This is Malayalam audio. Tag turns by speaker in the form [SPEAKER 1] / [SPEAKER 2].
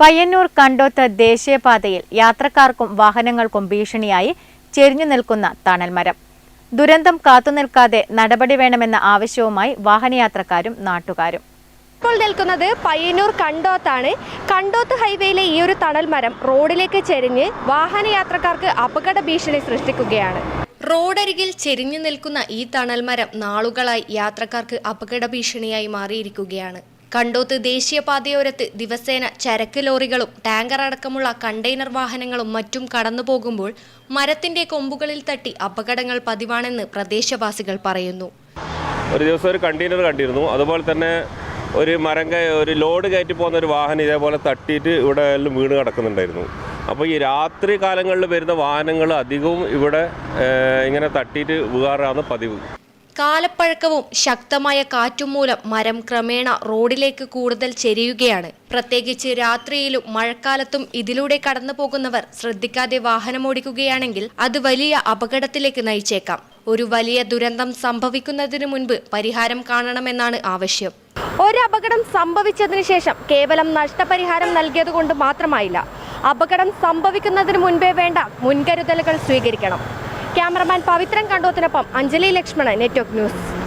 [SPEAKER 1] പയ്യന്നൂർ കണ്ടോത്ത് ദേശീയപാതയിൽ യാത്രക്കാർക്കും വാഹനങ്ങൾക്കും ഭീഷണിയായി ചെരിഞ്ഞു നിൽക്കുന്ന തണൽമരം. ദുരന്തം കാത്തുനിൽക്കാതെ നടപടി വേണമെന്ന ആവശ്യവുമായി വാഹനയാത്രക്കാരും നാട്ടുകാരും.
[SPEAKER 2] ഇപ്പോൾ നിൽക്കുന്നത് പയ്യന്നൂർ കണ്ടോത്താണ്. കണ്ടോത്ത് ഹൈവേയിലെ ഈ ഒരു തണൽ മരം റോഡിലേക്ക് ചെരിഞ്ഞ് വാഹനയാത്രക്കാർക്ക് അപകട ഭീഷണി സൃഷ്ടിക്കുകയാണ്. റോഡരികിൽ ചെരിഞ്ഞു നിൽക്കുന്ന ഈ തണൽ മരം നാളുകളായി യാത്രക്കാർക്ക് അപകട ഭീഷണിയായി മാറിയിരിക്കുകയാണ്. കണ്ടോത്ത് ദേശീയപാതയോരത്ത് ദിവസേന ചരക്ക് ലോറികളും ടാങ്കർ അടക്കമുള്ള കണ്ടെയ്നർ വാഹനങ്ങളും മറ്റും കടന്നു പോകുമ്പോൾ മരത്തിന്റെ കൊമ്പുകളിൽ തട്ടി അപകടങ്ങൾ പതിവാണെന്ന് പ്രദേശവാസികൾ പറയുന്നു.
[SPEAKER 3] ഒരു ദിവസം ഒരു കണ്ടെയ്നർ കണ്ടിരുന്നു. അതുപോലെ തന്നെ ഒരു മരം ഒരു ലോഡ് കയറ്റി പോകുന്ന ഒരു വാഹനം ഇതേപോലെ തട്ടിയിട്ട് ഇവിടെ വീണ് കിടക്കുന്നുണ്ടായിരുന്നു. അപ്പോൾ ഈ രാത്രി കാലങ്ങളിൽ വരുന്ന വാഹനങ്ങൾ അധികവും ഇവിടെ ഇങ്ങനെ തട്ടിയിട്ട് വീഴാറാണ് പതിവ്.
[SPEAKER 2] കാലപ്പഴക്കവും ശക്തമായ കാറ്റും മൂലം മരം ക്രമേണ റോഡിലേക്ക് കൂടുതൽ ചെരിയുകയാണ്. പ്രത്യേകിച്ച് രാത്രിയിലും മഴക്കാലത്തും ഇതിലൂടെ കടന്നു പോകുന്നവർ ശ്രദ്ധിക്കാതെ വാഹനമോടിക്കുകയാണെങ്കിൽ അത് വലിയ അപകടത്തിലേക്ക് നയിച്ചേക്കാം. ഒരു വലിയ ദുരന്തം സംഭവിക്കുന്നതിന് മുൻപ് പരിഹാരം കാണണമെന്നാണ് ആവശ്യം. ഒരു അപകടം സംഭവിച്ചതിന് ശേഷം കേവലം നഷ്ടപരിഹാരം നൽകിയത് കൊണ്ട് മാത്രമായില്ല. അപകടം സംഭവിക്കുന്നതിന് മുൻപേ വേണ്ട മുൻകരുതലുകൾ സ്വീകരിക്കണം. ക്യാമറമാൻ പവിത്രൻ കണ്ടോത്തിനൊപ്പം അഞ്ജലി ലക്ഷ്മണൻ നെറ്റ്വർക്ക് ന്യൂസ്